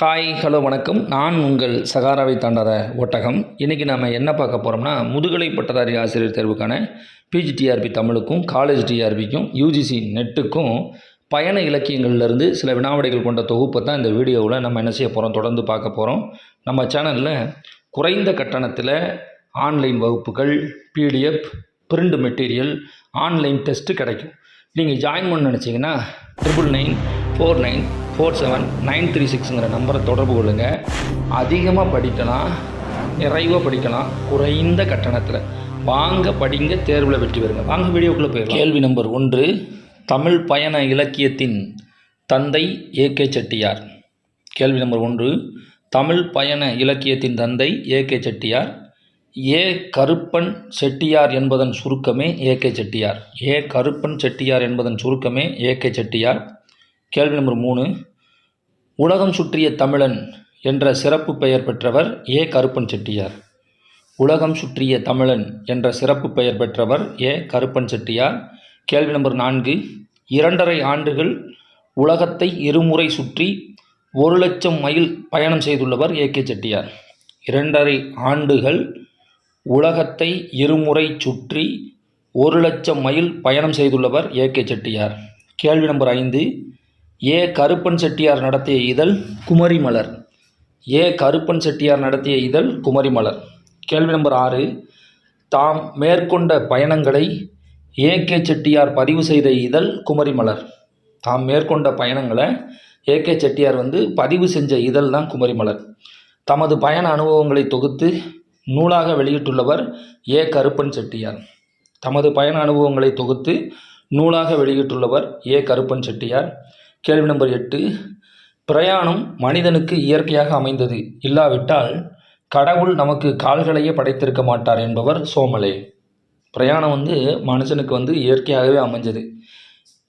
Hi hello வணக்கம். நான் உங்கள் சகாராவை தாண்டாத ஒட்டகம். இன்றைக்கி நாம் என்ன பார்க்க போகிறோம்னா முதுகலை பட்டதாரி ஆசிரியர் தேர்வுக்கான பிஜிடிஆர்பி தமிழுக்கும் காலேஜ் டிஆர்பிக்கும் யூஜிசி நெட்டுக்கும் பயண இலக்கியங்கள்லேருந்து சில வினாவிடைகள் கொண்ட தொகுப்பை தான் இந்த வீடியோவில் நம்ம என்ன செய்ய போகிறோம் தொடர்ந்து பார்க்க போகிறோம் நம்ம சேனலில் குறைந்த கட்டணத்தில் ஆன்லைன் வகுப்புகள் PDF print material online test கிடைக்கும். நீங்கள் ஜாயின் பண்ண நினச்சிங்கன்னா triple nine four nine four seven nine three சிக்ஸுங்கிற நம்பரை தொடர்பு கொள்ளுங்கள் அதிகமாக படிக்கலாம் நிறைவாக படிக்கலாம் குறைந்த கட்டணத்தில். வாங்க படிங்க தேர்வில் வெற்றி பெறுங்க. வாங்க வீடியோக்குள்ளே போயிடலாம். கேள்வி நம்பர் ஒன்று தமிழ் பயண இலக்கியத்தின் தந்தை ஏ கே செட்டியார். கேள்வி நம்பர் ஒன்று தமிழ் பயண இலக்கியத்தின் தந்தை A K Chettiar. A Karuppan Chettiar என்பதன் சுருக்கமே A K Chettiar. A Karuppan Chettiar என்பதன் சுருக்கமே ஏ கே செட்டியார். கேள்வி நம்பர் மூணு. உலகம் சுற்றிய தமிழன் என்ற சிறப்பு பெயர் பெற்றவர் ஏ. கருப்பன் செட்டியார். உலகம் சுற்றிய தமிழன் என்ற சிறப்பு பெயர் பெற்றவர் ஏ. கருப்பன் செட்டியார். கேள்வி நம்பர் நான்கு. இரண்டரை ஆண்டுகள் உலகத்தை இருமுறை சுற்றி ஒரு லட்சம் மைல் பயணம் செய்துள்ளவர் ஏ. கே. செட்டியார். இரண்டரை ஆண்டுகள் உலகத்தை இருமுறை சுற்றி ஒரு லட்சம் மைல் பயணம் செய்துள்ளவர் ஏ. கே. செட்டியார். கேள்வி நம்பர் ஐந்து. ஏ. கருப்பன் செட்டியார் நடத்திய இதழ் குமரிமலர் ஏ. கருப்பன் செட்டியார் நடத்திய இதழ் குமரிமலர் கேள்வி நம்பர் ஆறு. தாம் மேற்கொண்ட பயணங்களை ஏ. கே. செட்டியார் பதிவு செய்த இதழ் குமரிமலர் தாம் மேற்கொண்ட பயணங்களை ஏ. கே. செட்டியார் வந்து பதிவு செஞ்ச இதழ் தான் குமரிமலர் தமது பயண அனுபவங்களை தொகுத்து நூலாக வெளியிட்டுள்ளவர் ஏ. கருப்பன் செட்டியார். தமது பயண அனுபவங்களை தொகுத்து நூலாக வெளியிட்டுள்ளவர் ஏ. கருப்பன் செட்டியார். கேள்வி நம்பர் எட்டு. பிரயாணம் மனிதனுக்கு இயற்கையாக அமைந்தது. இல்லாவிட்டால் கடவுள் நமக்கு கால்களையே படைத்திருக்க மாட்டார் என்பவர் சோமலே. பிரயாணம் வந்து மனுஷனுக்கு வந்து இயற்கையாகவே அமைஞ்சது.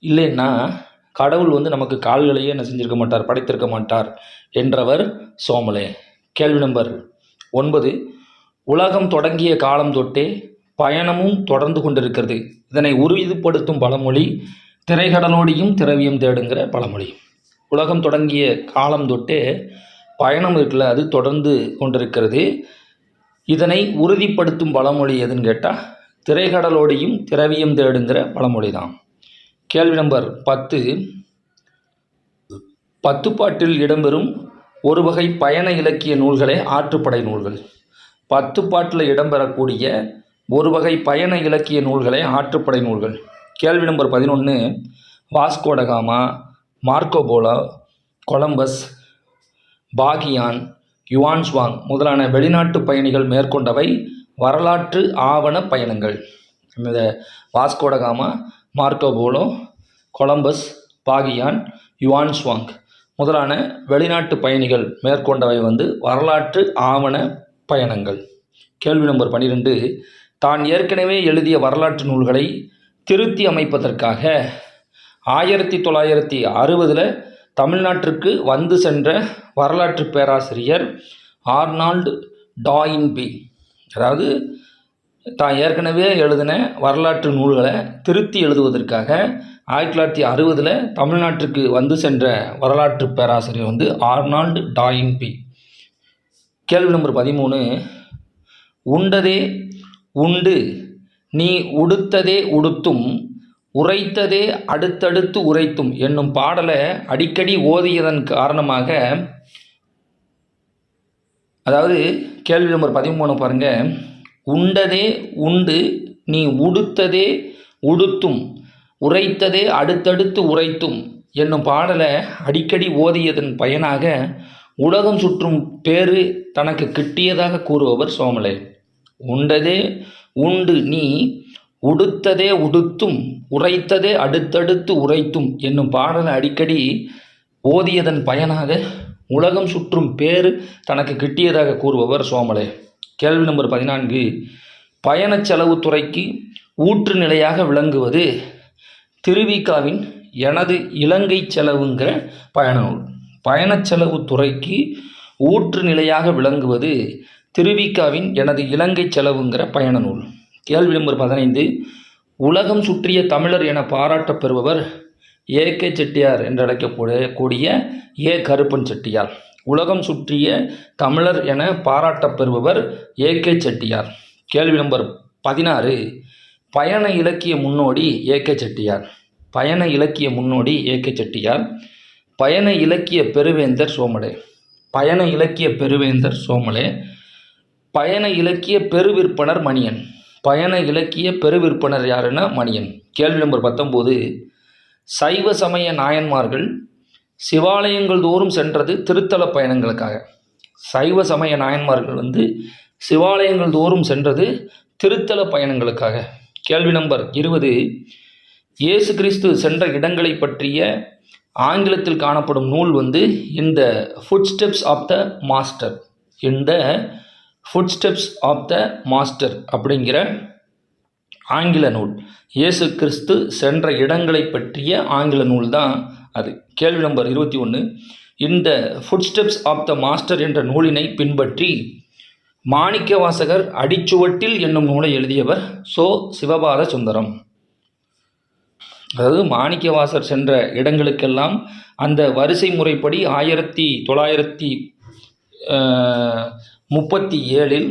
இல்லைன்னா கடவுள் வந்து நமக்கு கால்களையே என்ன செஞ்சிருக்க மாட்டார் படைத்திருக்க மாட்டார் என்றவர் சோமலே. கேள்வி நம்பர் ஒன்பது. உலகம் தொடங்கிய காலம் தொட்டே பயணமும் தொடர்ந்து கொண்டிருக்கிறது. இதனை உறுதிப்படுத்தும் பழமொழி திரைகடலோடியும் திரவியம் தேடுங்கிற பழமொழி. உலகம் தொடங்கிய காலம் தொட்டே பயணம் இருக்குல்ல அது தொடர்ந்து கொண்டிருக்கிறது. இதனை உறுதிப்படுத்தும் பழமொழி எதுன்னு கேட்டால் திரைகடலோடியும் திரவியம் தேடுங்கிற பழமொழி தான் கேள்வி நம்பர் பத்து. பத்துப்பாட்டில் இடம்பெறும் ஒரு வகை பயண இலக்கிய நூல்களே ஆற்றுப்படை நூல்கள். பத்து பாட்டில் இடம்பெறக்கூடிய ஒரு வகை பயண இலக்கிய நூல்களே ஆற்றுப்படை நூல்கள். கேள்வி நம்பர் பதினொன்று Vasco da Gama Marco Polo Columbus Fahien Yuan Chwang முதலான வெளிநாட்டு பயணிகள் மேற்கொண்டவை வரலாற்று ஆவண பயணங்கள். இந்த Vasco da Gama Marco Polo Columbus Fahien Yuan Chwang முதலான வெளிநாட்டு பயணிகள் மேற்கொண்டவை வந்து வரலாற்று ஆவண பயணங்கள். கேள்வி நம்பர் பன்னிரெண்டு தான் ஏற்கனவே எழுதிய வரலாற்று நூல்களை திருத்தி அமைப்பதற்காக ஆயிரத்தி தொள்ளாயிரத்தி அறுபதில் தமிழ்நாட்டிற்கு வந்து சென்ற வரலாற்று பேராசிரியர் ஆர்னால்டு டாயின்பி அதாவது தான் ஏற்கனவே எழுதின வரலாற்று நூல்களை திருத்தி எழுதுவதற்காக ஆயிரத்தி தொள்ளாயிரத்தி அறுபதில் தமிழ்நாட்டிற்கு வந்து சென்ற வரலாற்று பேராசிரியர் வந்து ஆர்னால்டு டாயின்பி கேள்வி நம்பர் பதிமூணு உண்டதே உண்டு நீ உடுத்ததே உடுத்தும் உரைத்ததே அடுத்தடுத்து உரைத்தும் என்னும் பாடலை அடிக்கடி ஓதியதன் காரணமாக அதாவது கேள்வி நம்பர் பதிமூணு பாருங்க. உண்டதே உண்டு நீ உடுத்ததே உடுத்தும் உரைத்ததே அடுத்தடுத்து உரைத்தும் என்னும் பாடலை அடிக்கடி ஓதியதன் பயனாக உலகம் சுற்றும் பேரு தனக்கு கிட்டியதாக கூறுபவர் சோமலே. உண்டதே உண்டு நீ உடுத்ததே உடுத்தும் உரைத்ததே அடுத்தடுத்து உரைத்தும் என்னும் பாடலை அடிக்கடி ஓதியதன் பயனாக உலகம் சுற்றும் பேறு தனக்கு கிட்டியதாக கூறுபவர் சோமலே. கேள்வி நம்பர் பதினான்கு பயணச் செலவு துறைக்கு ஊற்று நிலையாக விளங்குவது திருவிக்காவின் எனது இலங்கை செலவுங்கிற பயண நூல் பயணச் செலவு துறைக்கு ஊற்று நிலையாக விளங்குவது திருவிக்காவின் எனது இலங்கை செலவுங்கிற பயண நூல். கேள்வி நம்பர் பதினைந்து. உலகம் சுற்றிய தமிழர் என பாராட்டப் பெறுபவர் ஏ. கே. செட்டியார் என்று ஏ. கருப்பன் செட்டியார். உலகம் சுற்றிய தமிழர் என பாராட்டப் பெறுபவர் ஏ. கே. செட்டியார். கேள்வி நம்பர் பதினாறு. பயண இலக்கிய முன்னோடி ஏ. கே. செட்டியார். பயண இலக்கிய முன்னோடி ஏ. கே. செட்டியார். பயண இலக்கிய பெருவேந்தர் சோமலே. பயண இலக்கிய பெருவேந்தர் சோமலே. பயண இலக்கிய பெருவிற்பனர் மணியன். பயண இலக்கிய பெருவிற்பனர் யாருன்னா மணியன். கேள்வி நம்பர் பத்தொம்போது சைவ சமய நாயன்மார்கள் சிவாலயங்கள் தோறும் சென்றது திருத்தல பயணங்களுக்காக. சைவ சமய நாயன்மார்கள் வந்து சிவாலயங்கள் தோறும் சென்றது திருத்தல பயணங்களுக்காக. கேள்வி நம்பர் இருபது இயேசு கிறிஸ்து சென்ற இடங்களை பற்றிய ஆங்கிலத்தில் காணப்படும் நூல் வந்து இந்த footsteps of the master இந்த footsteps of the master அப்படிங்கிற ஆங்கில நூல். இயேசு கிறிஸ்து சென்ற இடங்களை பற்றிய ஆங்கில நூல் தான் அது. கேள்வி நம்பர் இருபத்தி ஒன்று இந்த footsteps of the master என்ற நூலினை பின்பற்றி மாணிக்கவாசகர் அடிச்சுவட்டில் என்னும் நூலை எழுதியவர் சோ. சிவபாத சுந்தரம். அதாவது மாணிக்கவாசர் சென்ற இடங்களுக்கெல்லாம் அந்த வரிசை முறைப்படி ஆயிரத்தி தொள்ளாயிரத்தி முப்பத்தி ஏழில்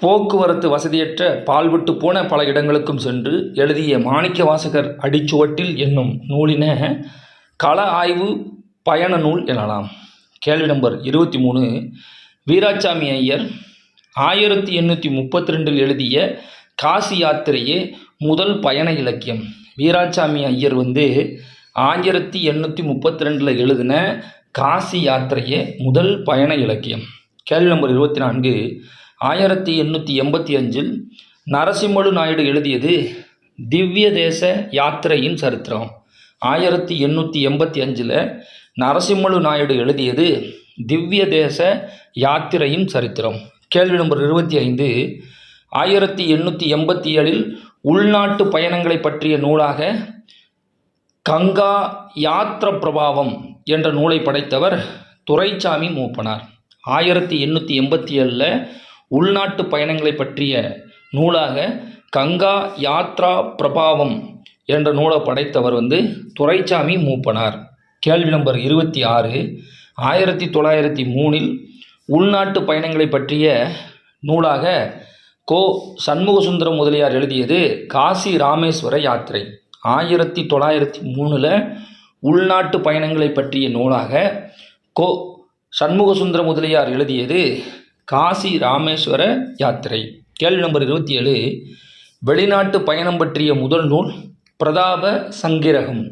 போக்குவரத்து வசதியற்ற பால்விட்டு போன பல இடங்களுக்கும் சென்று எழுதிய மாணிக்கவாசகர் அடிச்சுவட்டில் என்னும் நூலின கள ஆய்வு பயண நூல் எனலாம். கேள்வி நம்பர் இருபத்தி மூணு. வீராசாமி ஐயர் ஆயிரத்தி எண்ணூற்றி முப்பத்தி ரெண்டில் எழுதிய காசி யாத்திரையே முதல் பயண இலக்கியம். வீராசாமி ஐயர் வந்து ஆயிரத்தி எண்ணூற்றி முப்பத்தி ரெண்டில் எழுதின காசி யாத்திரையே முதல் பயண இலக்கியம். கேள்வி நம்பர் இருபத்தி நான்கு ஆயிரத்தி எண்ணூற்றி எண்பத்தி அஞ்சில் நரசிம்மலு நாயுடு எழுதியது திவ்ய தேச யாத்திரையின் சரித்திரம். ஆயிரத்தி எண்ணூற்றி எண்பத்தி அஞ்சில் நரசிம்மலு நாயுடு எழுதியது திவ்ய தேச யாத்திரையின் சரித்திரம். கேள்வி நம்பர் இருபத்தி ஐந்து ஆயிரத்தி எண்ணூற்றி எண்பத்தி ஏழில் உள்நாட்டு பயணங்களை பற்றிய நூலாக கங்கா யாத்திர பிரபாவம் என்ற நூலை படைத்தவர் துரைசாமி மூப்பனார். ஆயிரத்தி எண்ணூற்றி எண்பத்தி ஏழில் உள்நாட்டு பயணங்களை பற்றிய நூலாக கங்கா யாத்ரா பிரபாவம் என்ற நூலை படைத்தவர் வந்து துரைசாமி மூப்பனார். கேள்வி நம்பர் இருபத்தி ஆறு. ஆயிரத்தி தொள்ளாயிரத்தி மூணில் உள்நாட்டு பயணங்களை பற்றிய நூலாக கோ சண்முகசுந்தரம் முதலியார் எழுதியது காசி ராமேஸ்வர யாத்திரை. ஆயிரத்தி தொள்ளாயிரத்தி மூணில் உள்நாட்டு பயணங்களை பற்றிய நூலாக கோ சண்முகசுந்தர முதலியார் எழுதியது காசி ராமேஸ்வர யாத்திரை. கேள்வி நம்பர் இருபத்தி ஏழு. வெளிநாட்டு பயணம் பற்றிய முதல் நூல் பிரதாப சங்கிரகம்.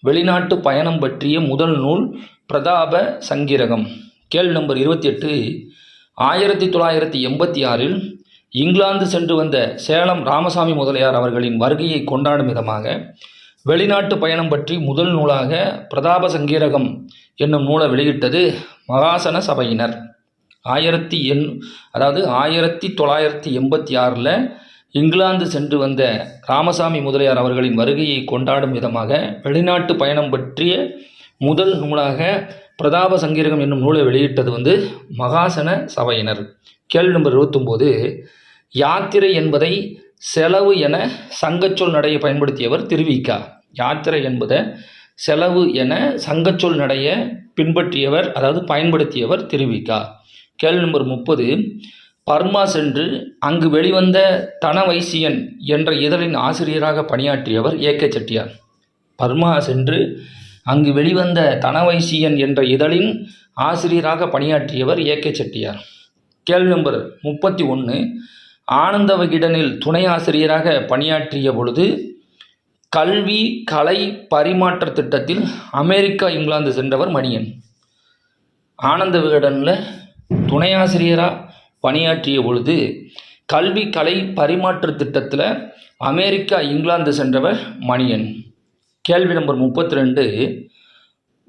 வெளிநாட்டு பயணம் பற்றிய முதல் நூல் பிரதாப சங்கிரகம். கேள்வி நம்பர் இருபத்தி எட்டு. ஆயிரத்தி தொள்ளாயிரத்தி எண்பத்தி ஆறில் இங்கிலாந்து சென்று வந்த சேலம் ராமசாமி முதலியார் அவர்களின் வருகையை கொண்டாடும் விதமாக வெளிநாட்டு பயணம் பற்றி முதல் நூலாக பிரதாப சங்கீரகம் என்னும் நூலை வெளியிட்டது மகாசன சபையினர். ஆயிரத்தி எண் அதாவது ஆயிரத்தி தொள்ளாயிரத்தி எண்பத்தி ஆறில் இங்கிலாந்து சென்று வந்த ராமசாமி முதலியார் அவர்களின் வருகையை கொண்டாடும் விதமாக வெளிநாட்டு பயணம் பற்றிய முதல் நூலாக பிரதாப சங்கீரகம் என்னும் நூலை வெளியிட்டது வந்து மகாசன சபையினர். கேள்வி நம்பர் இருபத்தொம்போது யாத்திரை என்பதை செலவு என சங்கச்சொல் நடையை பயன்படுத்தியவர் திருவிக்கா யாத்திரை என்பதை செலவு என சங்கச்சொல் நடைய பின்பற்றியவர் அதாவது பயன்படுத்தியவர் திருவிக்கா கேள்வி நம்பர் முப்பது. பர்மா சென்று அங்கு வெளிவந்த தனவைசியன் என்ற இதழின் ஆசிரியராக பணியாற்றியவர் ஏ கே செட்டியார். பர்மா சென்று அங்கு வெளிவந்த தனவைசியன் என்ற இதழின் ஆசிரியராக பணியாற்றியவர் ஏ கே செட்டியார். கேள்வி நம்பர் முப்பத்தி ஒன்று ஆனந்த விகிடனில் துணை ஆசிரியராக பணியாற்றிய பொழுது கல்வி கலை பரிமாற்ற திட்டத்தில் அமெரிக்கா இங்கிலாந்து சென்றவர் மணியன். ஆனந்த விகடனில் துணையாசிரியராக பணியாற்றிய பொழுது கல்வி கலை பரிமாற்ற திட்டத்தில் அமெரிக்கா இங்கிலாந்து சென்றவர் மணியன். கேள்வி நம்பர் முப்பத்தி ரெண்டு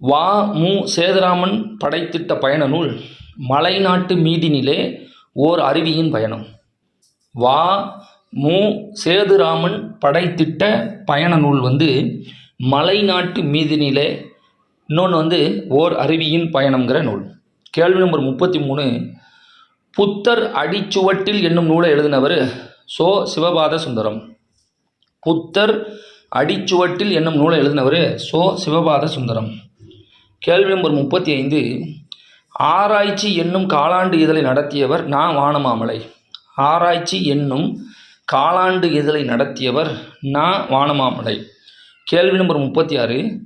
வா மு. சேதுராமன் படைத்திட்ட பயண நூல் மலைநாட்டு மீதினிலே ஓர் அருவியின் பயணம். வா மு. சேதுராமன் படைத்திட்ட பயண நூல் வந்து மலைநாட்டு மீதினிலே இன்னொன்று வந்து ஓர் அருவியின் பயணம்ங்கிற நூல். கேள்வி நம்பர் முப்பத்தி மூணு புத்தர் அடிச்சுவட்டில் என்னும் நூலை எழுதினவர் சோ. சிவபாத சுந்தரம் புத்தர் அடிச்சுவட்டில் என்னும் நூலை எழுதினவர் சோ. சிவபாத சுந்தரம் கேள்வி நம்பர் முப்பத்தி ஐந்து ஆராய்ச்சி என்னும் காலாண்டு இதழை நடத்தியவர் நா. வானமாமலை. ஆராய்ச்சி என்னும் காலாண்டு இதழை நடத்தியவர் நா. வானமாமலை. கேள்வி நம்பர் முப்பத்தி ஆறு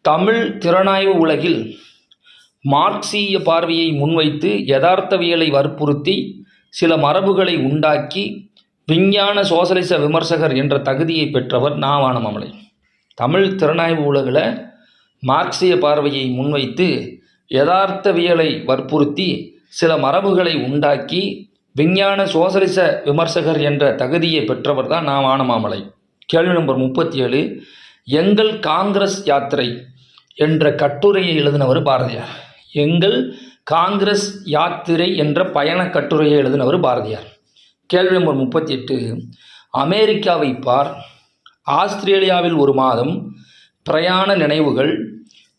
தமிழ் திறனாய்வு உலகில் மார்க்சிய பார்வையை முன்வைத்து யதார்த்தவியலை வற்புறுத்தி சில மரபுகளை உண்டாக்கி விஞ்ஞான சோசலிச விமர்சகர் என்ற தகுதியை பெற்றவர் நா. வானமாமலை. தமிழ் திறனாய்வு உலகில் மார்க்சிய பார்வையை முன்வைத்து யதார்த்தவியலை வற்புறுத்தி சில மரபுகளை உண்டாக்கி விஞ்ஞான சோசலிச விமர்சகர் என்ற தகுதியை பெற்றவர் தான் நான் வானமாமலை கேள்வி நம்பர் முப்பத்தி ஏழு எங்கள் காங்கிரஸ் யாத்திரை என்ற கட்டுரையை எழுதினவர் பாரதியார். எங்கள் காங்கிரஸ் யாத்திரை என்ற பயண கட்டுரையை எழுதினவர் பாரதியார். கேள்வி நம்பர் முப்பத்தி எட்டு அமெரிக்காவை பார். ஆஸ்திரேலியாவில் ஒரு மாதம் பிரயாண நினைவுகள்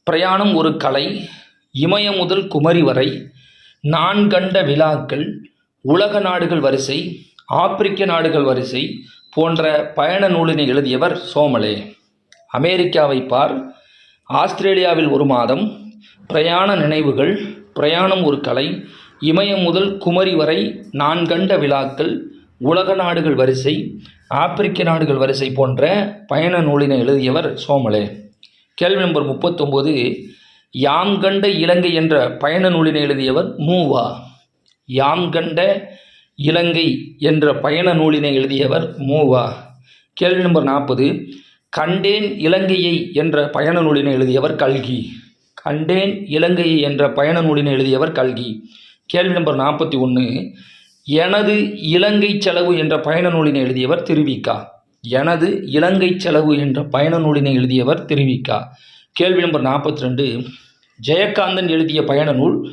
பிரயாணம் ஒரு கலை இமயம் முதல் குமரி வரை நான் கண்ட விழாக்கள் உலக நாடுகள் வரிசை ஆப்பிரிக்க நாடுகள் வரிசை போன்ற பயண நூலினை எழுதியவர் சோமலே. அமெரிக்காவை பார் ஆஸ்திரேலியாவில் ஒரு மாதம் பிரயாண நினைவுகள் பிரயாணம் ஒரு கலை இமயம் முதல் குமரி வரை நான் கண்ட விழாக்கள் உலக நாடுகள் வரிசை ஆப்பிரிக்க நாடுகள் வரிசை போன்ற பயண நூலினை எழுதியவர் சோமலே. கேள்வி நம்பர் முப்பத்தொம்போது யாம் கண்ட இலங்கை என்ற பயண நூலினை எழுதியவர் மூவா? யாம் கண்ட இலங்கை என்ற பயண நூலினை எழுதியவர் மூவா. கேள்வி நம்பர் நாற்பது. கண்டேன் இலங்கையை என்ற பயண நூலினை எழுதியவர் கல்கி. கண்டேன் இலங்கையை என்ற பயண நூலினை எழுதியவர் கல்கி. கேள்வி நம்பர் நாற்பத்தி ஒன்று. எனது இலங்கை செலவு என்ற பயண நூலினை எழுதியவர் திருவிக்கா. எனது இலங்கை செலவு என்ற பயண நூலினை எழுதியவர் திருவிக்கா. கேள்வி நம்பர் நாற்பத்தி ரெண்டு. ஜெயகாந்தன் எழுதிய பயண நூல்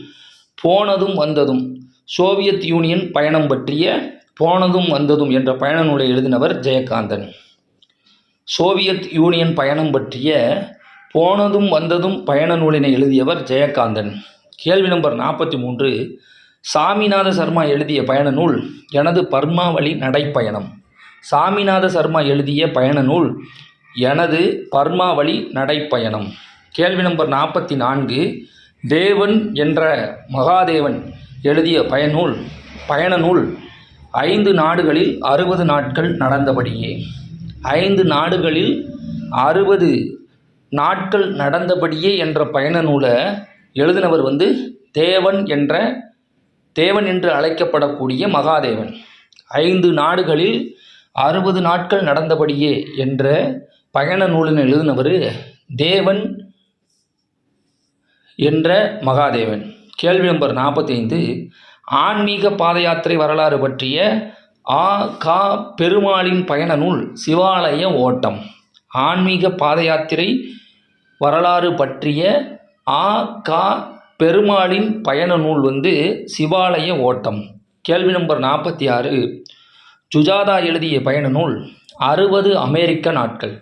போனதும் வந்ததும். சோவியத் யூனியன் பயணம் பற்றிய போனதும் வந்ததும் என்ற பயண நூலை எழுதினவர் ஜெயகாந்தன். சோவியத் யூனியன் பயணம் பற்றிய போனதும் வந்ததும் பயண நூலினை எழுதியவர் ஜெயகாந்தன். கேள்வி நம்பர் நாற்பத்தி மூன்று சாமிநாத சர்மா எழுதிய பயண நூல் எனது பர்மாவளி நடைப்பயணம். சாமிநாத சர்மா எழுதிய பயண நூல் எனது பர்மாவளி நடைப்பயணம். கேள்வி நம்பர் நாற்பத்தி நான்கு தேவன் என்ற மகாதேவன் எழுதிய பயனூல் பயண நூல் ஐந்து நாடுகளில் அறுபது நாட்கள் நடந்தபடியே. ஐந்து நாடுகளில் அறுபது நாட்கள் நடந்தபடியே என்ற பயண நூலை எழுதினவர் வந்து தேவன் என்ற தேவன் என்று அழைக்கப்படக்கூடிய மகாதேவன். ஐந்து நாடுகளில் அறுபது நாட்கள் நடந்தபடியே என்ற பயண நூலினை எழுதினவர் தேவன் என்ற மகாதேவன். கேள்வி நம்பர் நாற்பத்தி ஐந்து ஆன்மீக பாத யாத்திரை வரலாறு பற்றிய ஆ கா பெருமாளின் பயண நூல் சிவாலய ஓட்டம். ஆன்மீக பாத யாத்திரை வரலாறு பற்றிய ஆ கா பெருமாளின் பயண நூல் வந்து சிவாலய ஓட்டம். கேள்வி நம்பர் நாற்பத்தி ஆறு சுஜாதா எழுதிய பயண நூல் அறுபது அமெரிக்க நாட்கள்.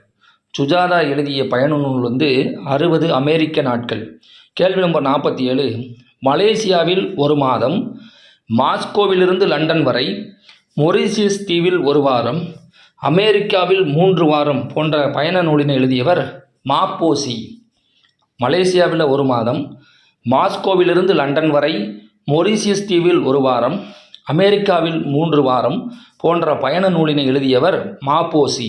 சுஜாதா எழுதிய பயண நூல் வந்து அறுபது அமெரிக்க நாட்கள். கேள்வி நம்பர் நாற்பத்தி ஏழு மலேசியாவில் ஒரு மாதம் மாஸ்கோவிலிருந்து லண்டன் வரை மொரிசியஸ் தீவில் ஒரு வாரம் அமெரிக்காவில் மூன்று வாரம் போன்ற பயண நூலினை எழுதியவர் மாப்போசி. மலேசியாவில் ஒரு மாதம் மாஸ்கோவிலிருந்து லண்டன் வரை மொரிசியஸ் தீவில் ஒரு வாரம் அமெரிக்காவில் மூன்று வாரம் போன்ற பயண நூலினை எழுதியவர் மாப்போசி.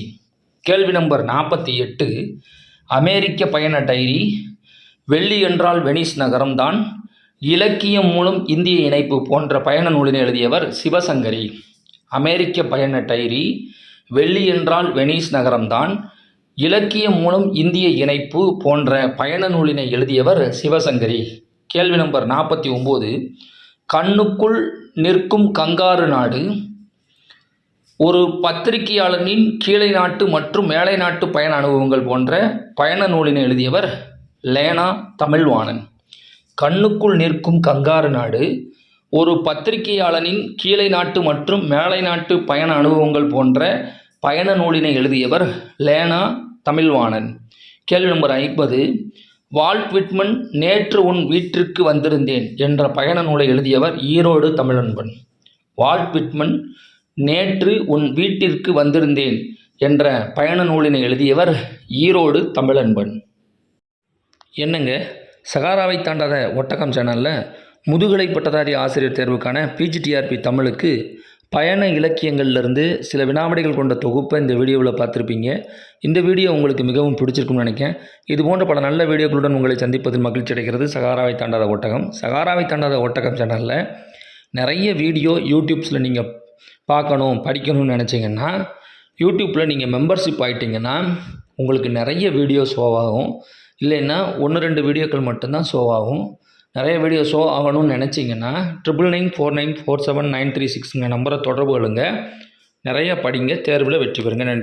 கேள்வி நம்பர் நாற்பத்தி எட்டு அமெரிக்க பயண டைரி வெள்ளி என்றால் வெனிஸ் நகரம்தான் இலக்கியம் மூலம் இந்திய இணைப்பு போன்ற பயண நூலினை எழுதியவர் சிவசங்கரி. அமெரிக்க பயண டைரி வெள்ளி என்றால் வெனிஸ் நகரம்தான் இலக்கியம் மூலம் இந்திய இணைப்பு போன்ற பயண நூலினை எழுதியவர் சிவசங்கரி. கேள்வி நம்பர் நாற்பத்தி ஒம்பது. கண்ணுக்குள் நிற்கும் கங்காரு நாடு ஒரு பத்திரிகையாளனின் கீழை நாட்டு மற்றும் மேலை நாட்டு பயண அனுபவங்கள் போன்ற பயண நூலினை எழுதியவர் லேனா தமிழ்வாணன். கண்ணுக்குள் நிற்கும் கங்காரு நாடு ஒரு பத்திரிகையாளனின் கீழை நாட்டு மற்றும் மேலை நாட்டு பயண அனுபவங்கள் போன்ற பயண நூலினை எழுதியவர் லேனா தமிழ்வாணன். கேள்வி நம்பர் ஐம்பது வால்ட் விட்மன் நேற்று உன் வீட்டிற்கு வந்திருந்தேன் என்ற பயண நூலை எழுதியவர் ஈரோடு தமிழன்பன். வால்ட் விட்மன் நேற்று உன் வீட்டிற்கு வந்திருந்தேன் என்ற பயண நூலினை எழுதியவர் ஈரோடு தமிழன்பன். என்னங்க? சகாராவை தாண்டாத ஒட்டகம் சேனலில் முதுகலை பட்டதாரி ஆசிரியர் தேர்வுக்கான பிஜிடிஆர்பி தமிழுக்கு பயண இலக்கியங்கள்லேருந்து சில வினாவிடைகள் கொண்ட தொகுப்பை இந்த வீடியோவில் பார்த்துருப்பீங்க. இந்த வீடியோ உங்களுக்கு மிகவும் பிடிச்சிருக்கும்னு நினைக்கிறேன். இது போன்ற பல நல்ல வீடியோக்களுடன் உங்களை சந்திப்பதில் மகிழ்ச்சி அடைகிறது சகாராவை தாண்டாத ஒட்டகம். சகாராவை தாண்டாத ஒட்டகம் சேனலில் நிறைய வீடியோ யூடியூப்ஸில் நீங்கள் பார்க்கணும் படிக்கணும்னு நினச்சிங்கன்னா யூடியூப்பில் நீங்கள் மெம்பர்ஷிப் ஆகிட்டிங்கன்னா உங்களுக்கு நிறைய வீடியோ ஷோவாகும் இல்லைன்னா ஒன்று ரெண்டு வீடியோக்கள் மட்டும்தான் ஷோ ஆகும். நிறைய வீடியோ ஷோ ஆகணும்னு நினச்சிங்கன்னா triple nine four nine four seven nine three சிக்ஸுங்க நம்பரை தொடர்பு கொள்ளுங்க. நிறையா படிங்க தேர்வில் வெற்றி பெறுங்க. நன்றி.